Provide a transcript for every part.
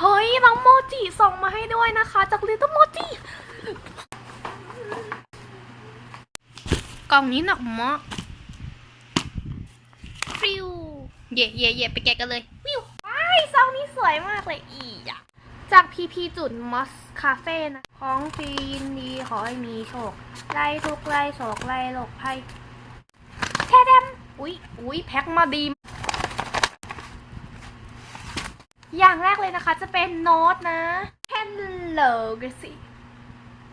เฮ้ยน้องโมจิส่งมาให้ด้วยนะคะ จากลิตเติ้ลโมจิกล่องนี้หนักมากฟิวเย่เย่เย่ไปแกะกันเลยวิวว้ายซองนี้สวยมากเลยอีอะจากพีพีจุดมอสคาเฟ่นะ ของฟรียินดีขอให้มีโชค ไล่ทุกไล่โศกไล่โรคภัยแค่เดมอุ๊ย อุ๊ย แพ็คมาดี อย่างแรกเลยนะคะจะเป็นโน้ตนะ Hello g r a c y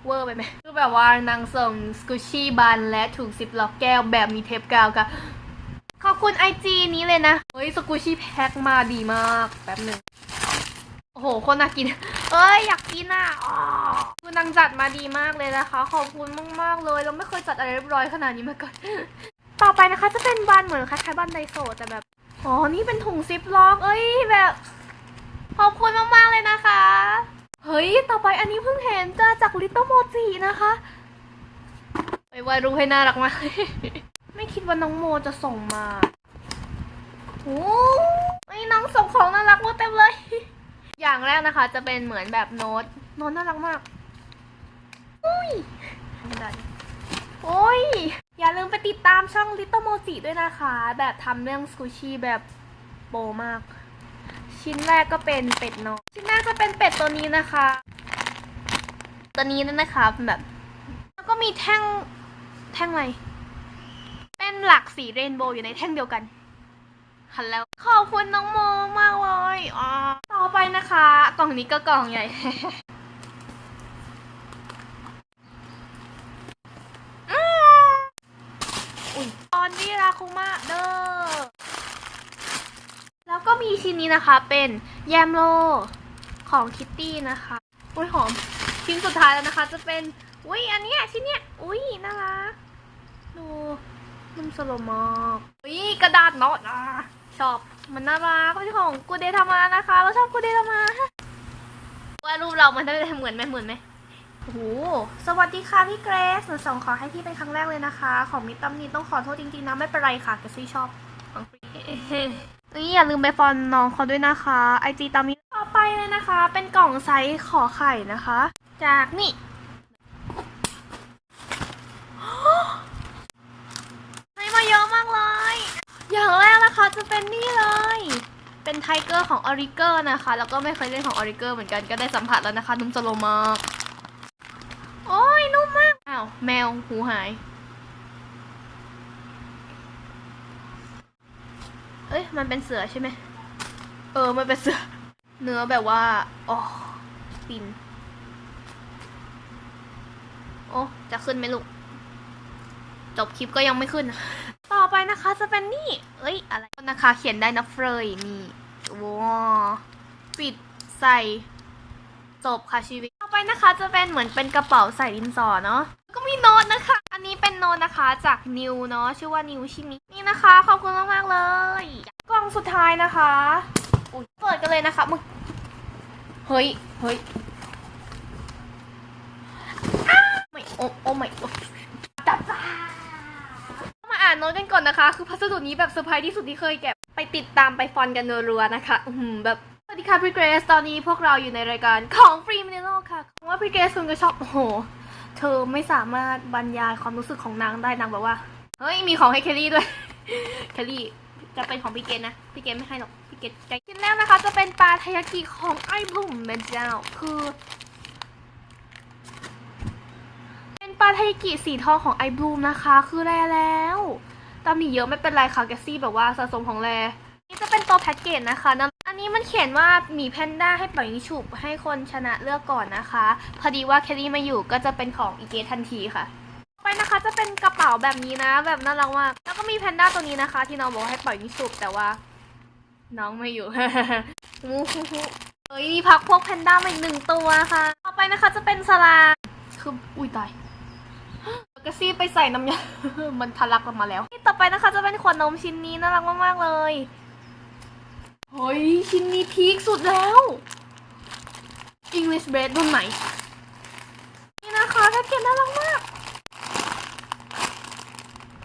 เวอร์ไปไหมคือแบบว่านางส่งสกูชี่บันและถุงซิปล็อกแก้วแบบมีเทปกาวค่ะ ขอบคุณไอจีนี้เลยนะ เฮ้ยสกูชี่แพ็คมาดีมาก แป๊บหนึ่งโอ้โห คนน่ากิน เอ้ย อยากกินอะอคือนางจัดมาดีมากเลยนะคะ ขอบคุณมากๆเลย เราไม่เคยจัดอะไรเรียบร้อยขนาดนี้มาก่อน ต่อไปนะคะจะเป็นบันเหมือนคล้ายๆบันไดโซแต่แบบ อ๋อ นี่เป็นถุงซิปล็อก เอ้ยแบบ ขอบคุณมาก ๆ เลยนะคะ เฮ้ย ต่อไปอันนี้เพิ่งเห็นจ้าจากลิตเติ้ลโมจินะคะไปวาดรูปให้น่ารักมาก ไม่คิดว่าน้องโมจะส่งมาโอ้ไอ้น้องส่งของน่ารักมาเต็มเลย อย่างแรกนะคะ จะเป็นเหมือนแบบโน้ต โน้ตน่ารักมาก อุ้ยไม่ได้โอ้ย อย่าลืมไปติดตามช่อง Little Moji ด้วยนะคะ แบบทำเรื่องสกูชี่แบบโปรมาก ชิ้นแรกก็เป็นเป็ดน้อยชิ้นแรกจะเป็นเป็ดตัวนี้นะคะ ตัวนี้นั่นนะคะแบบ แล้วก็มีแท่งแท่งอะไรเป็นหลักสีเรนโบว์อยู่ในแท่งเดียวกันฮัลโหลขอบคุณน้องโมมากเลยอ๋อต่อไปนะคะ กล่องนี้ก็กล่องใหญ่อุ้ยตอนนี้ราคุมะเด้อแล้วก็มีชิ้นนี้นะคะเป็นแยมโลของคิตตี้นะคะอุ้ยหอม ชิ้นสุดท้ายแล้วนะคะ จะเป็น อุ้ยอันเนี้ยชิ้นเนี้ย อุ้ยน่ารักดูนุ่มสโลมากอุ้ยกระดาษโน้ตอะชอบมันน่ารักเป็นของกูเดทามานะคะ เราชอบกูเดทามาว่ารูปเรามันได้เหมือนไหมเหมือนไหมโอ้โหสวัสดีค่ะพี่เกรซหนูส่งขอให้พี่เป็นครั้งแรกเลยนะคะ ของมิตรตำหนิต้องขอโทษจริงๆนะไม่เป็นไรค่ะแกซี่ชอบของฟรีนี่อย่าลืมไปฟอลน้องเขาด้วยนะคะไอจีตามนี้ต่อไปเลยนะคะ เป็นกล่องไซส์ขอไข่นะคะ จากนี่ให้มาเยอะมากเลย อย่างแรกนะคะจะเป็นนี่เลย เป็นไทเกอร์ของออริเกอร์นะคะ แล้วก็ไม่เคยเล่นของออริเกอร์เหมือนกันก็ได้สัมผัสแล้วนะคะ นุ่มสโลมากโอ้ยนุ่มมาก อ้าว แมวหูหายเอ้ย มันเป็นเสือใช่ไหม เออ มันเป็นเสือ เนื้อแบบว่า อ๋อฟิน โอ้จะขึ้นไหมลูก จบคลิปก็ยังไม่ขึ้น ต่อไปนะคะจะเป็นนี่ เอ้ย อะไรนะคะ เขียนได้นะเฟรยนี่ว้าปิดใส่จบค่ะชีวิต ต่อไปนะคะจะเป็นเหมือนเป็นกระเป๋าใส่ดินสอเนาะก็มีโน้ตนะคะ อันนี้เป็นโน้ตนะคะจากนิวเนาะชื่อว่านิวชิมินี่นะคะ ขอบคุณมากๆเลย กล่องสุดท้ายนะคะเปิดกันเลยนะคะมึงเฮ้ยเฮ้ยอ้าไม่ โอ้โอ้ไม่โอ้จับจ้ามานโน้ตกันก่อนนะคะ คือพัสดุนี้แบบเซอร์ไพรส์ที่สุดที่เคยแกะไปติดตามไปฟอนกันรัวๆนะคะ อือหือแบบสวัสดีค่ะพี่เกรซตอนนี้พวกเราอยู่ในรายการของฟรีมินโลค่ะหวังว่าพี่เกรซคุณก็ชอบโอ้โห เธอไม่สามารถบรรยายความรู้สึกของนางได้นางแบบว่า เฮ้ย มีของให้เคลลี่ด้วย เคลลี่จะเป็นของพี่เกณนะ พี่เกณไม่ให้หรอก พี่เกณใจกินแล้วนะคะ จะเป็นปลาทายากิของไอ้บุ๋มแม่เจ้า คือ เป็นปลาทยกิสีทองของไอบลูมนะคะ คือแรแล้วตำหนิเยอะไม่เป็นไรค่ะแกซี่แบบว่าสะสมของแรนี่จะเป็นตัวแพ็กเกจนะคะนะอันนี้มันเขียนว่าหมีแพนด้าให้ปล่อยนิฉุบให้คนชนะเลือกก่อนนะคะ พอดีว่าแคลรี่มาอยู่ก็จะเป็นของอีเกทันทีค่ะไปนะคะจะเป็นกระเป๋าแบบนี้นะ แบบน่ารักมากแล้วก็มีแพนด้าตัวนี้นะคะ ที่น้องบอกให้ปล่อยนิสุบแต่ว่า น้องไม่อยู่มูฮูฮูเอ้ยมีพักพวกแพนด้ามาอีกหนึ่งตัวค่ะ ต่อไปนะคะจะเป็นสลาคืออุ้ยตาย กระซี่ไปใส่น้ำยา มันทะลักออกมาแล้วนี่ต่อไปนะคะจะเป็นขวดนมชิ้นนี้น่ารักมากๆเลย เฮ้ย ชิ้นนี้พีคสุดแล้ว English Bread รุ่นใหม่ นี่นะคะแพ็กเกจน่ารักมาก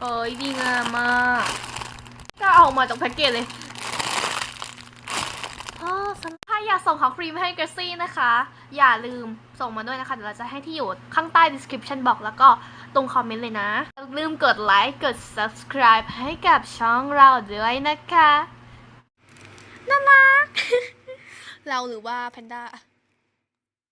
เอ้ยดีงามมากก็เอาออกมาจากแพ็กเกจเลยพ่อสัมภาย อยาก ส่งของฟรีมาให้เกรซี่นะคะ อย่าลืมส่งมาด้วยนะคะ เดี๋ยวเราจะให้ที่อยู่ข้างใต้ description box แล้วก็ตรงคอมเมนต์เลยนะ อย่าลืมกดไลค์ กด subscribe ให้กับช่องเราด้วยนะคะ น่ารัก เราหรือว่าแพนด้า